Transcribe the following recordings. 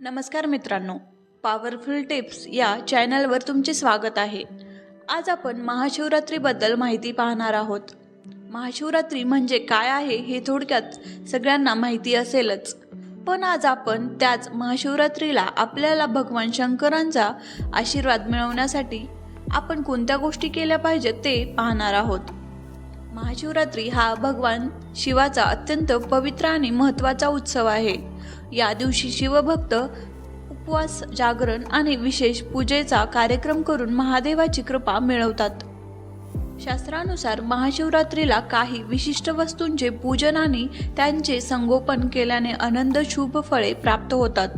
नमस्कार मित्रांनो powerful tips या चॅनलवर तुमचे स्वागत आहे. आज आपण महाशिवरात्रीबद्दल माहिती पाहणार आहोत. महाशिवरात्री म्हणजे काय आहे हे थोडक्यात सगळ्यांना माहिती असेलच. पण आज आपण त्याच महाशिवरात्रीला आपल्याला भगवान शंकरांचा आशीर्वाद मिळवण्यासाठी आपण कोणत्या गोष्टी केल्या पाहिजेत ते पाहणार आहोत. महाशिवरात्री हा भगवान शिवाचा अत्यंत पवित्र आणि महत्त्वाचा उत्सव आहे. या दिवशी शिवभक्त उपवास जागरण आणि विशेष पूजेचा कार्यक्रम करून महादेवाची कृपा मिळवतात. शास्त्रानुसार महाशिवरात्रीला काही विशिष्ट वस्तूंचे पूजन आणि त्यांचे संगोपन केल्याने आनंद शुभ फळे प्राप्त होतात.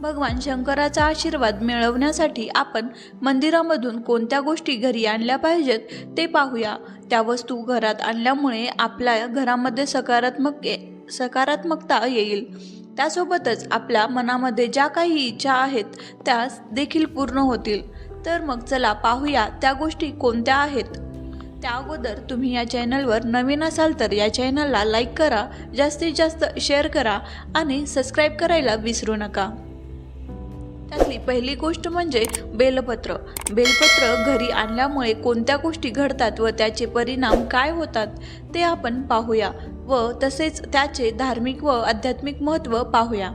भगवान शंकराचा आशीर्वाद मिळवण्यासाठी आपण मंदिरामधून कोणत्या गोष्टी घरी आणल्या पाहिजेत ते पाहूया. त्या वस्तू घरात आणल्यामुळे आपल्या घरामध्ये सकारात्मक सकारात्मकता येईल. त्यासोबतच आपल्या मनामध्ये ज्या काही इच्छा आहेत त्या देखील पूर्ण होतील. तर मग चला पाहूया त्या गोष्टी कोणत्या आहेत. त्या अगोदर तुम्ही या चॅनलवर नवीन असाल तर या चॅनलला लाईक करा जास्तीत जास्त शेअर करा आणि सबस्क्राईब करायला विसरू नका. त्यातली पहिली गोष्ट म्हणजे बेलपत्र. बेलपत्र घरी आणल्यामुळे कोणत्या गोष्टी घडतात व त्याचे परिणाम काय होतात ते आपण पाहूया व तसेच त्याचे धार्मिक व आध्यात्मिक महत्त्व पाहूया.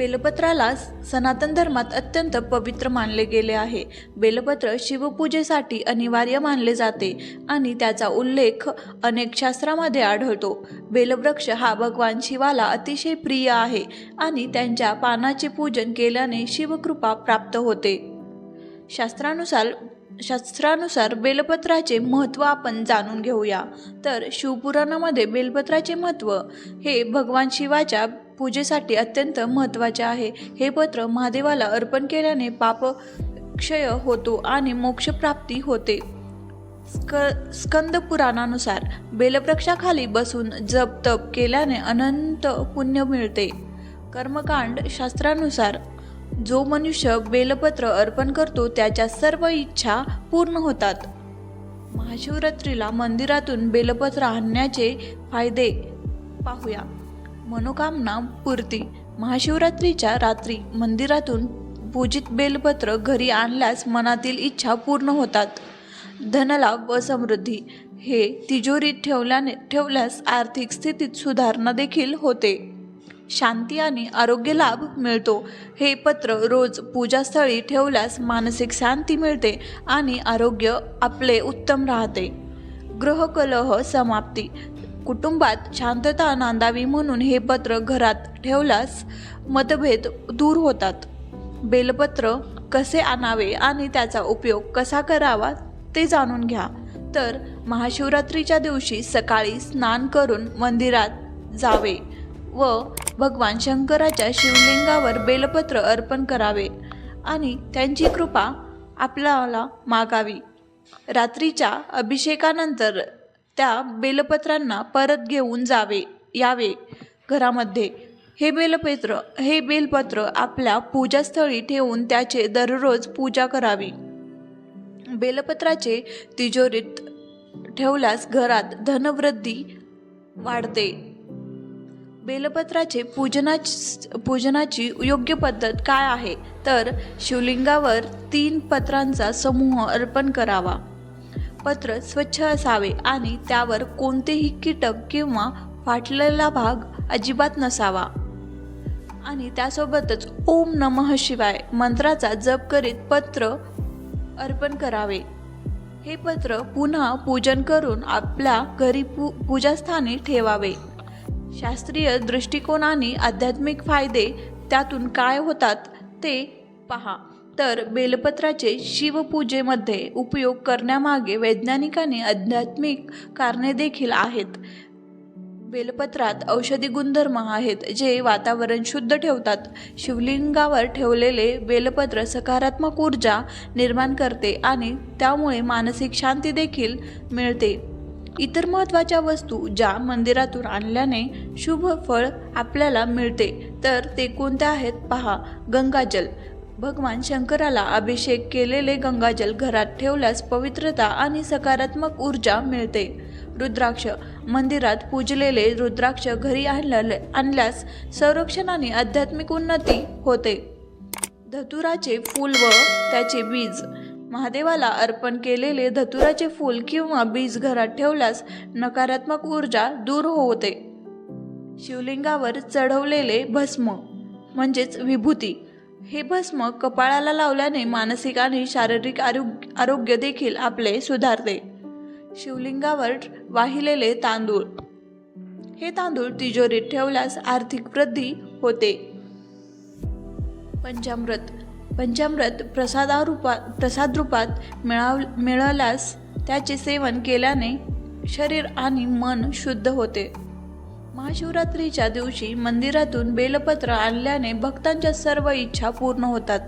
बेलपत्राला सनातन धर्मात अत्यंत पवित्र मानले गेले आहे. बेलपत्र शिवपूजेसाठी अनिवार्य मानले जाते आणि त्याचा उल्लेख अनेक शास्त्रामध्ये आढळतो. बेलवृक्ष हा भगवान शिवाला अतिशय प्रिय आहे आणि त्यांच्या पानाचे पूजन केल्याने शिवकृपा प्राप्त होते. शास्त्रानुसार शास्त्रानुसार बेलपत्राचे महत्त्व आपण जाणून घेऊया. तर शिवपुराणामध्ये बेलपत्राचे महत्त्व हे भगवान शिवाच्या पूजेसाठी अत्यंत महत्त्वाचे आहे. हे पत्र महादेवाला अर्पण केल्याने पाप क्षय होतो आणि मोक्षप्राप्ती होते. स्क स्कंद पुराणानुसार बेलवृक्षाखाली बसून जप तप केल्याने अनंत पुण्य मिळते. कर्मकांड शास्त्रानुसार जो मनुष्य बेलपत्र अर्पण करतो त्याच्या सर्व इच्छा पूर्ण होतात. महाशिवरात्रीला मंदिरातून बेलपत्र आणण्याचे फायदे पाहूया. मनोकामना पूर्ती. महाशिवरात्रीच्या रात्री मंदिरातून पूजित बेलपत्र घरी आणल्यास मनातील इच्छा पूर्ण होतात. धनलाभ व समृद्धी हे तिजोरीत ठेवल्याने ठेवल्यास आर्थिक स्थितीत सुधारणा देखील होते. शांती आणि आरोग्य लाभ मिळतो. हे पत्र रोज पूजास्थळी ठेवल्यास मानसिक शांती मिळते आणि आरोग्य आपले उत्तम राहते. ग्रहकलह समाप्ती. कुटुंबात शांतता नांदावी म्हणून हे पत्र घरात ठेवल्यास मतभेद दूर होतात. बेलपत्र कसे आणावे आणि त्याचा उपयोग कसा करावा ते जाणून घ्या. तर महाशिवरात्रीच्या दिवशी सकाळी स्नान करून मंदिरात जावे व भगवान शंकराच्या शिवलिंगावर बेलपत्र अर्पण करावे आणि त्यांची कृपा आपल्याला मागावी. रात्रीच्या अभिषेकानंतर त्या बेलपत्रांना परत घेऊन जावे यावे. घरामध्ये. हे बेलपत्र हे बेलपत्र आपल्या पूजास्थळी ठेवून त्याचे दररोज पूजा करावी. बेलपत्राचे तिजोरीत ठेवल्यास घरात धनवृद्धी वाढते. बेलपत्राचे पूजना पूजनाची योग्य पद्धत काय आहे? तर शिवलिंगावर तीन पत्रांचा समूह अर्पण करावा. पत्र स्वच्छ असावे आणि त्यावर कोणतेही कीटक किंवा फाटलेला भाग अजिबात नसावा. आणि त्यासोबतच ओम नमः शिवाय मंत्राचा जप करीत पत्र अर्पण करावे. हे पत्र पुन्हा पूजन करून आपल्या घरी पू पूजास्थानी ठेवावे. शास्त्रीय दृष्टिकोनाने आध्यात्मिक फायदे त्यातून काय होतात ते पहा. तर बेलपत्राचे शिवपूजेमध्ये उपयोग करण्यामागे वैज्ञानिक आणि आध्यात्मिक कारणे देखील आहेत. बेलपत्रात औषधी गुणधर्म आहेत जे वातावरण शुद्ध ठेवतात. शिवलिंगावर ठेवलेले बेलपत्र सकारात्मक ऊर्जा निर्माण करते आणि त्यामुळे मानसिक शांती देखील मिळते. इतर महत्त्वाच्या वस्तू ज्या मंदिरातून आणल्याने शुभ फळ आपल्याला मिळते. तर ते कोणत्या आहेत? पहा. गंगाजल. भगवान शंकराला अभिषेक केलेले गंगाजल घरात ठेवल्यास पवित्रता आणि सकारात्मक ऊर्जा मिळते. रुद्राक्ष मंदिरात पूजलेले रुद्राक्ष घरी आणले आणल्यास संरक्षण आणि आध्यात्मिक उन्नती होते. धतुराचे फूल व त्याचे बीज. महादेवाला अर्पण केलेले धतुराचे फूल किंवा बीज घरात ठेवल्यास नकारात्मक ऊर्जा दूर होते. शिवलिंगावर चढवलेले भस्म म्हणजेच विभूती. हे भस्म कपाळाला लावल्याने मानसिक आणि शारीरिक आरोग्य आरोग्य देखील आपले सुधारते. शिवलिंगावर वाहिलेले तांदूळ. हे तांदूळ तिजोरीत ठेवल्यास आर्थिक वृद्धी होते. पंचामृत. पंचामृत प्रसादारूपात प्रसाद रूपात मिळाव मिळाल्यास त्याचे सेवन केल्याने शरीर आणि मन शुद्ध होते. महाशिवरात्रीच्या दिवशी मंदिरातून बेलपत्र आणल्याने भक्तांच्या सर्व इच्छा पूर्ण होतात.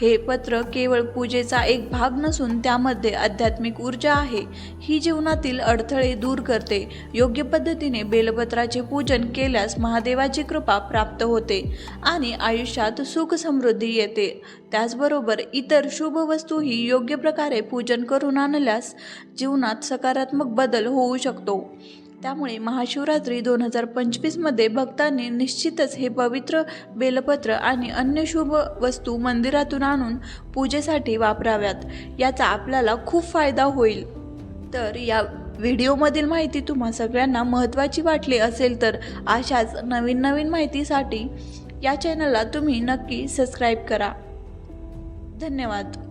हे पत्र केवळ पूजेचा एक भाग नसून त्यामध्ये आध्यात्मिक ऊर्जा आहे. ही जीवनातील अडथळे दूर करते. योग्य पद्धतीने बेलपत्राचे पूजन केल्यास महादेवाची कृपा प्राप्त होते आणि आयुष्यात सुख समृद्धी येते. त्याचबरोबर इतर शुभ वस्तूही योग्य प्रकारे पूजन करून आणल्यास जीवनात सकारात्मक बदल होऊ शकतो. त्यामुळे महाशिवरात्री दोन हजार पंचवीसमध्ये भक्तांनी निश्चितच हे पवित्र बेलपत्र आणि अन्य शुभ वस्तू मंदिरातून आणून पूजेसाठी वापराव्यात. याचा आपल्याला खूप फायदा होईल. तर या व्हिडिओमधील माहिती तुम्हा सगळ्यांना महत्त्वाची वाटली असेल तर अशाच नवीन नवीन माहितीसाठी या चॅनलला तुम्ही नक्की सबस्क्राईब करा. धन्यवाद.